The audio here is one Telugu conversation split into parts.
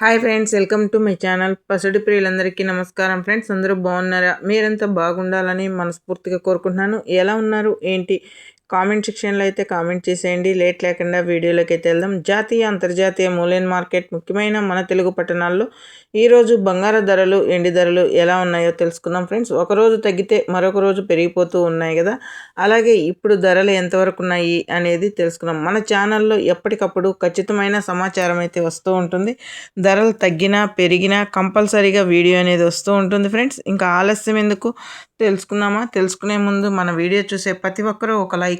Hi friends welcome to my channel. పసుడి ప్రియులందరికీ నమస్కారం ఫ్రెండ్స్. అందరూ బాగున్నారా? మీరంతా బాగుండాలని మనస్ఫూర్తిగా కోరుకుంటున్నాను. ఎలా ఉన్నారు? ఏంటి? కామెంట్ సెక్షన్లో అయితే కామెంట్ చేసేయండి. లేట్ లేకుండా వీడియోలోకి అయితే వెళ్దాం. జాతీయ అంతర్జాతీయ మూలైన మార్కెట్ ముఖ్యమైన మన తెలుగు పట్టణాల్లో ఈరోజు బంగారు ధరలు ఎండి ధరలు ఎలా ఉన్నాయో తెలుసుకుందాం ఫ్రెండ్స్. ఒకరోజు తగ్గితే మరొక రోజు పెరిగిపోతూ ఉన్నాయి కదా. అలాగే ఇప్పుడు ధరలు ఎంతవరకు ఉన్నాయి అనేది తెలుసుకుందాం. మన ఛానల్లో ఎప్పటికప్పుడు ఖచ్చితమైన సమాచారం అయితే వస్తూ ఉంటుంది. ధరలు తగ్గినా పెరిగినా కంపల్సరీగా వీడియో అనేది వస్తూ ఉంటుంది ఫ్రెండ్స్. ఇంకా ఆలస్యం ఎందుకు తెలుసుకుందామా తెలుసుకునే ముందు మన వీడియో చూసే ప్రతి ఒక్కరూ ఒక లైక్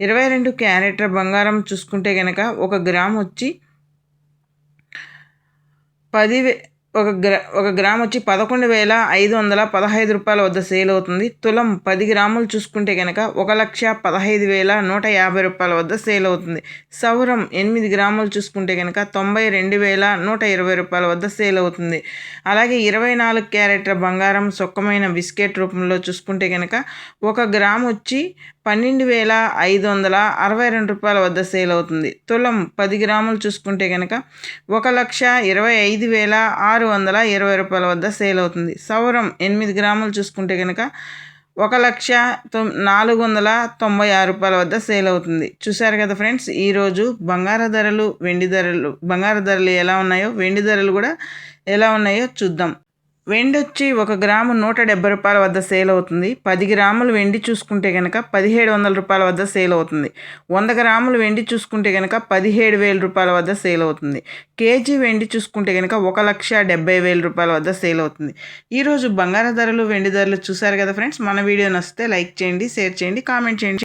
ఇరవై రెండు క్యారెట్ల బంగారం చూసుకుంటే కనుక ఒక గ్రామ్ వచ్చి పదివే ఒక గ్రా ఒక గ్రామ్ వచ్చి పదకొండు వేల ఐదు వందల పదహైదు రూపాయల వద్ద సేల్ అవుతుంది. తులం పది గ్రాములు చూసుకుంటే కనుక ఒక లక్ష పదహైదు వేల నూట యాభై రూపాయల వద్ద సేల్ అవుతుంది. సౌరం ఎనిమిది గ్రాములు చూసుకుంటే కనుక తొంభై రెండు వేల నూట ఇరవై రూపాయల వద్ద సేల్ అవుతుంది. అలాగే ఇరవై నాలుగు క్యారెట్ల బంగారం సొక్కమైన బిస్కెట్ రూపంలో చూసుకుంటే కనుక ఒక గ్రామ్ వచ్చి పన్నెండు వేల ఐదు వందల అరవై రెండు రూపాయల వద్ద సేల్ అవుతుంది. తులం పది గ్రాములు చూసుకుంటే కనుక ఒక లక్ష ఇరవై ఐదు వేల ఆరు వందల ఇరవై రూపాయల వద్ద సేల్ అవుతుంది. సౌరం ఎనిమిది గ్రాములు చూసుకుంటే కనుక ఒక లక్ష తొమ్ నాలుగు వందల తొంభై ఆరు రూపాయల వద్ద సేల్ అవుతుంది. చూశారు కదా ఫ్రెండ్స్ ఈరోజు బంగారు ధరలు వెండి ధరలు బంగారు ధరలు ఎలా ఉన్నాయో వెండి ధరలు కూడా ఎలా ఉన్నాయో చూద్దాం. వెండి వచ్చి ఒక గ్రాము నూట డెబ్బై రూపాయల వద్ద సేల్ అవుతుంది. పది గ్రాములు వెండి చూసుకుంటే కనుక పదిహేడు వందల రూపాయల వద్ద సేల్ అవుతుంది. వంద గ్రాములు వెండి చూసుకుంటే కనుక పదిహేడు వేల రూపాయల వద్ద సేల్ అవుతుంది. కేజీ వెండి చూసుకుంటే కనుక ఒక లక్ష డెబ్బై వేల రూపాయల వద్ద సేల్ అవుతుంది. ఈరోజు బంగారు ధరలు వెండి ధరలు చూసారు కదా ఫ్రెండ్స్? మన వీడియో నచ్చితే లైక్ చేయండి షేర్ చేయండి కామెంట్ చేయండి.